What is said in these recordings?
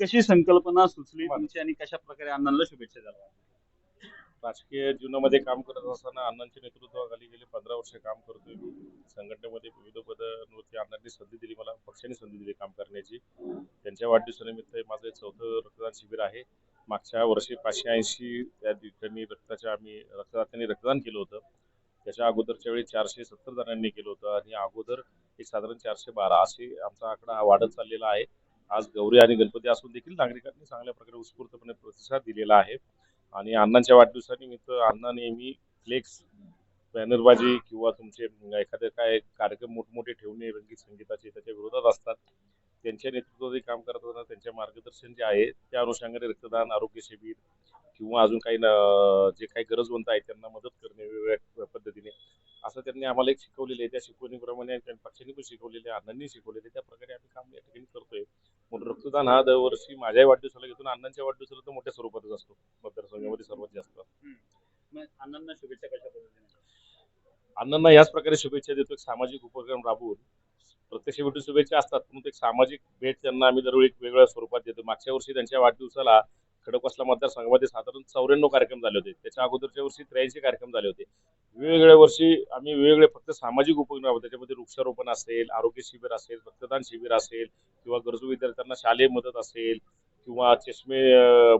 कशी संकल्पना सुचली तुमची आणि कशा प्रकारे अण्णांना शुभेच्छा द्याल राजकीय जीवनामध्ये काम करत असताना अण्णांच्या नेतृत्वाखाली गेले पंधरा वर्ष काम करतोय मी. संघटनेमध्ये विविध पदांवरती अण्णांनी संधी दिली मला पक्षाने संधी दिली काम करण्याची. त्यांच्या वाढदिवसानिमित्त माझं चौथं रक्तदान शिबिर आहे. मागच्या वर्षी पाचशे ऐंशी त्या ठिकाणी रक्ताच्या आम्ही रक्तदात्यांनी रक्तदान केलं होतं. त्याच्या अगोदरच्या वेळी चारशे सत्तर जणांनी केलं होतं आणि अगोदर एक साधारण चारशे बारा असे आमचा आकडा वाढत चाललेला आहे. आज गौरी आणि गणपती असून देखील नागरिकांनी चांगल्या प्रकारे उत्स्फूर्तपणे प्रतिसाद दिलेला आहे. आणि अण्णांच्या वाढदिवसानिमित्त अण्णा नेहमी फ्लेक्स बॅनरबाजी किंवा तुमचे एखादे काय कार्यक्रम मोठमोठे ठेवणे रंगीत संगीताचे त्याच्या विरोधात असतात. त्यांच्या नेतृत्वामध्ये काम करत असताना त्यांचे मार्गदर्शन जे आहे त्या अनुषंगाने रक्तदान आरोग्य शिबिर किंवा अजून काही न- जे काही गरजवंत आहेत त्यांना मदत करणे वेगवेगळ्या पद्धतीने. असं त्यांनी आम्हाला एक शिकवलेलं आहे. त्या शिकवणीप्रमाणे त्यांनी पक्षांनी पण शिकवलेले आहे अण्णांनी शिकवलेले आहे. त्या प्रकारे आम्ही काम या ठिकाणी करतोय म्हणून रक्तदान हा दरवर्षी माझ्याही वाढदिवसाला घेतो अण्णांच्या वाढदिवसाला तर मोठ्या स्वरूपातच असतो. मतदारसंघामध्ये सर्वात जास्त. अण्णांना शुभेच्छा कशा पद्धतीने अण्णांना याच प्रकारे शुभेच्छा देतो. एक सामाजिक उपक्रम राबवून प्रत्यक्ष भेटून शुभेच्छा असतात. परंतु एक सामाजिक भेट त्यांना आम्ही दरवेळी एक वेगळ्या स्वरूपात देतो. मागच्या वर्षी त्यांच्या वाढदिवसाला खडकवासला मतदारसंघामध्ये साधारण चौऱ्याण्णव कार्यक्रम झाले होते. त्याच्या अगोदरच्या वर्षी त्र्याऐंशी कार्यक्रम झाले होते. वेगवेगळ्या वर्षी आम्ही वेगवेगळे फक्त सामाजिक उपक्रम त्याच्यामध्ये वृक्षारोपण असेल आरोग्य शिबिर असेल रक्तदान शिबिर असेल किंवा गरजू विद्यार्थ्यांना शालेय मदत असेल किंवा चष्मे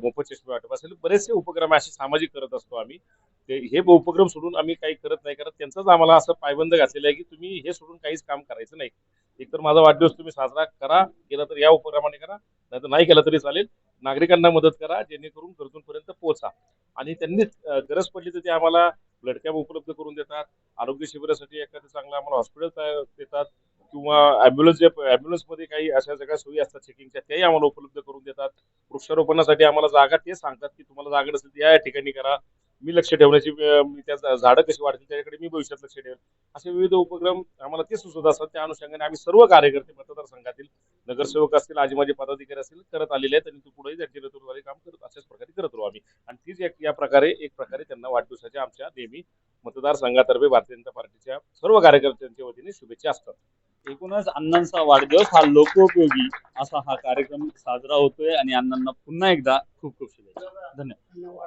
मोफत चष्मे वाटप असेल. बरेचसे उपक्रम असे सामाजिक करत असतो आम्ही. ते हे उपक्रम सोडून आम्ही काही करत नाही. कारण त्यांचाच आम्हाला असं पायबंद घातलेला आहे की तुम्ही हे सोडून काहीच काम करायचं नाही. एकतर माझा वाढदिवस तुम्ही साजरा करा केला तर या उपक्रमाने करा नाहीतर नाही केला तरी चालेल. नागरिकांना मदत करा जेणेकरून गरजूंपर्यंत पोहोचा. आणि त्यांनी गरज पडली तर ते आम्हाला ब्लड कॅम्प उपलब्ध करून देतात. आरोग्य शिबिरासाठी एखादं चांगलं आम्हाला हॉस्पिटल देतात किंवा ॲम्ब्युलन्स जे ॲम्ब्युलन्समध्ये काही अशा सगळ्या सोयी असतात चेकिंगच्या त्याही आम्हाला उपलब्ध करून देतात. वृक्षारोपणासाठी आम्हाला जागा ते सांगतात की तुम्हाला जागा नसेल तर या ठिकाणी करा. मी लक्ष ठेवण्याची त्या झाडं कशी वाढतील त्याच्याकडे मी भविष्यात लक्ष ठेवेल असे विविध उपक्रम आम्हाला ते सुचत असतात. त्या अनुषंगाने आम्ही सर्व कार्यकर्ते मतदारसंघातील नगरसेवक असतील आजी माझे पदाधिकारी असतील करत आलेले आहेत आणि पुढेही त्यांच्या नेतृत्वाने काम करत अशाच प्रकारे करत राहू आम्ही. आणि तीच एक- या प्रकारे एक प्रकारे त्यांना वाढदिवसाच्या आमच्या नेहमी मतदारसंघातर्फे भारतीय जनता पार्टीच्या सर्व कार्यकर्त्यांच्या वतीने शुभेच्छा असतात. एकूणच अण्णांचा वाढदिवस हा लोकोपयोगी असा हा कार्यक्रम साजरा होतोय आणि अण्णांना पुन्हा एकदा खूप खूप शुभेच्छा. धन्यवाद.